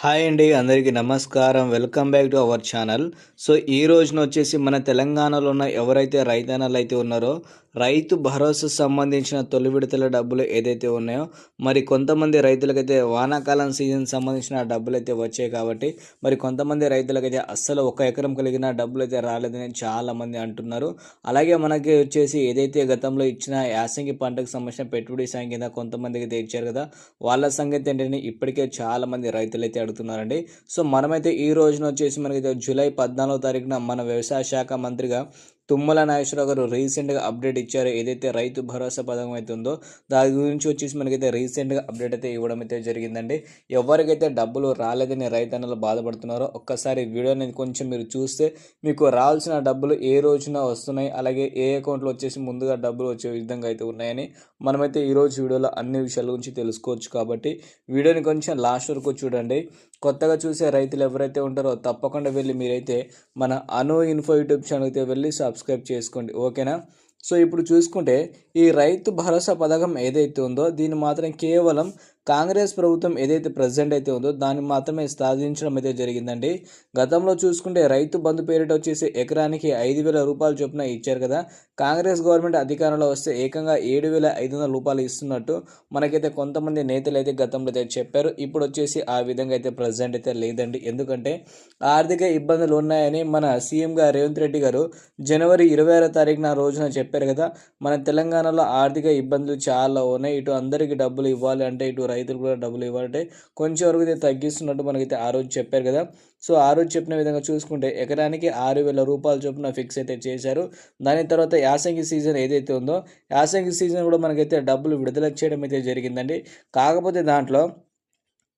Hi అండి అందరికీ నమస్కారం. Welcome back to our channel. So ఈ రోజున వచ్చేసి మన తెలంగాణలో ఉన్న ఎవరైతే రైతన్నలు అయితే ఉన్నారో రైతు భరోసా సంబంధించిన తొలి విడతల డబ్బులు ఏదైతే ఉన్నాయో మరి కొంతమంది రైతులకైతే వానాకాలం సీజన్ సంబంధించిన డబ్బులు అయితే వచ్చాయి కాబట్టి మరి కొంతమంది రైతులకైతే అస్సలు ఒక ఎకరం కలిగిన డబ్బులు అయితే రాలేదని చాలామంది అంటున్నారు. అలాగే మనకి వచ్చేసి ఏదైతే గతంలో ఇచ్చిన యాసంగి పంటకు సంబంధించిన పెట్టుబడి సాయం కింద కొంతమందికి అయితే ఇచ్చారు కదా వాళ్ళ సంగతి ఏంటంటే ఇప్పటికే చాలామంది రైతులు అయితే అడుగుతున్నారండి. సో మనమైతే ఈ రోజున వచ్చేసి మనకైతే జూలై పద్నాలుగో తారీఖున మన వ్యవసాయ శాఖ మంత్రిగా తుమ్మల నాగేశ్వరరావు గారు రీసెంట్గా అప్డేట్ ఇచ్చారు. ఏదైతే రైతు భరోసా పథకం అయితే ఉందో దాని గురించి వచ్చేసి మనకైతే రీసెంట్గా అప్డేట్ అయితే ఇవ్వడం అయితే జరిగిందండి. ఎవరికైతే డబ్బులు రాలేదని రైతన్నలు బాధపడుతున్నారో ఒక్కసారి వీడియోని కొంచెం మీరు చూస్తే మీకు రావాల్సిన డబ్బులు ఏ రోజున వస్తున్నాయి అలాగే ఏ అకౌంట్లో వచ్చేసి ముందుగా డబ్బులు వచ్చే విధంగా అయితే ఉన్నాయని మనమైతే ఈరోజు వీడియోలో అన్ని విషయాల గురించి తెలుసుకోవచ్చు కాబట్టి వీడియోని కొంచెం లాస్ట్ వరకు చూడండి. కొత్తగా చూసే రైతులు ఎవరైతే ఉంటారో తప్పకుండా వెళ్ళి మీరైతే మన అను ఇన్ఫో యూట్యూబ్ ఛానల్ అయితే వెళ్ళి సబ్స్క్రైబ్ సబ్స్క్రైబ్ చేసుకోండి ఓకేనా? సో ఇప్పుడు చూసుకుంటే ఈ రైతు భరోసా పథకం ఏదైతే ఉందో దీన్ని మాత్రం కేవలం కాంగ్రెస్ ప్రభుత్వం ఏదైతే ప్రజెంట్ అయితే ఉందో దాన్ని మాత్రమే సాధించడం అయితే జరిగిందండి. గతంలో చూసుకుంటే రైతు బంధు పేరిట వచ్చేసి ఎకరానికి ఐదు వేల రూపాయలు చొప్పున ఇచ్చారు కదా. కాంగ్రెస్ గవర్నమెంట్ అధికారంలో వస్తే ఏకంగా ఏడు వేల ఐదు వందల రూపాయలు ఇస్తున్నట్టు మనకైతే కొంతమంది నేతలు అయితే గతంలో అయితే చెప్పారు. ఇప్పుడు వచ్చేసి ఆ విధంగా అయితే ప్రజెంట్ అయితే లేదండి. ఎందుకంటే ఆర్థిక ఇబ్బందులు ఉన్నాయని మన సీఎంగా రేవంత్ రెడ్డి గారు జనవరి ఇరవై ఆరో తారీఖున రోజున చెప్పారు కదా. మన తెలంగాణలో ఆర్థిక ఇబ్బందులు చాలా ఉన్నాయి. ఇటు అందరికీ డబ్బులు ఇవ్వాలి అంటే ఇటు రైతులు కూడా డబ్బులు ఇవ్వాలంటే కొంచెం వరకు అయితే తగ్గిస్తున్నట్టు మనకైతే ఆ రోజు చెప్పారు కదా. సో ఆ రోజు చెప్పిన విధంగా చూసుకుంటే ఎకరానికి ఆరు వేల రూపాయల చొప్పున ఫిక్స్ అయితే చేశారు. దాని తర్వాత యాసంగి సీజన్ ఏదైతే ఉందో యాసంగి సీజన్ కూడా మనకైతే డబ్బులు విడుదల చేయడం అయితే జరిగిందండి. కాకపోతే దాంట్లో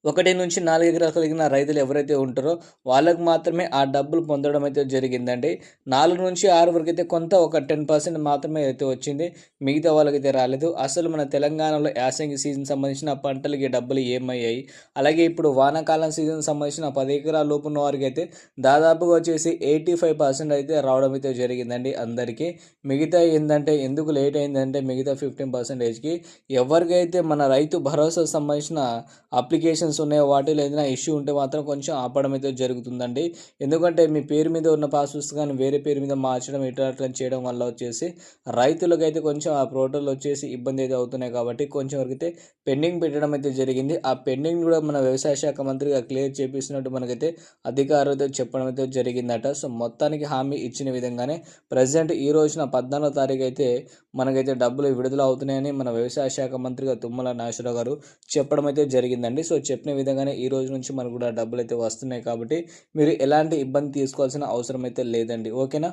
ఒకటి నుంచి నాలుగు ఎకరాలు కలిగిన రైతులు ఎవరైతే ఉంటారో వాళ్ళకు మాత్రమే ఆ డబ్బులు పొందడం అయితే జరిగిందండి. నాలుగు నుంచి ఆరు వరకు అయితే కొంత ఒక టెన్ పర్సెంట్ మాత్రమే అయితే వచ్చింది. మిగతా వాళ్ళకైతే రాలేదు. అసలు మన తెలంగాణలో యాసంగి సీజన్ సంబంధించిన పంటలకి డబ్బులు ఏమయ్యాయి? అలాగే ఇప్పుడు వానాకాలం సీజన్ సంబంధించిన పది ఎకరాల లోపు ఉన్న వారికి అయితే దాదాపుగా వచ్చేసి ఎయిటీ ఫైవ్ పర్సెంట్ అయితే రావడం అయితే జరిగిందండి అందరికీ. మిగతా ఏంటంటే ఎందుకు లేట్ అయిందంటే మిగతా ఫిఫ్టీన్ పర్సెంటేజ్కి ఎవరికైతే మన రైతు భరోసా సంబంధించిన అప్లికేషన్ అప్లికేషన్స్ ఉన్నాయో వాటిలో ఏదైనా ఇష్యూ ఉంటే మాత్రం కొంచెం ఆపడం అయితే జరుగుతుందండి. ఎందుకంటే మీ పేరు మీద ఉన్న పాస్ పుస్తకాన్ని వేరే పేరు మీద మార్చడం ఇట్లా చేయడం వల్ల వచ్చేసి రైతులకైతే కొంచెం ఆ పోర్టల్ వచ్చేసి ఇబ్బంది అయితే అవుతున్నాయి కాబట్టి కొంచెం వరకు అయితే పెండింగ్ పెట్టడం అయితే జరిగింది. ఆ పెండింగ్ కూడా మన వ్యవసాయ శాఖ మంత్రిగా క్లియర్ చేపిస్తున్నట్టు మనకైతే అధికారులతో చెప్పడం అయితే జరిగిందట. సో మొత్తానికి హామీ ఇచ్చిన విధంగానే ప్రజెంట్ ఈ రోజున పద్నాలుగో తారీఖు అయితే మనకైతే డబ్బులు విడుదల అవుతున్నాయని మన వ్యవసాయ శాఖ మంత్రిగా తుమ్మల నాగేశ్వరరావు గారు చెప్పడం అయితే జరిగిందండి. సో చెప్పిన విధంగానే ఈ రోజు నుంచి మనకు కూడా డబ్బులు అయితే వస్తున్నాయి కాబట్టి మీరు ఎలాంటి ఇబ్బంది తీసుకోవాల్సిన అవసరం అయితే లేదండి. ఓకేనా?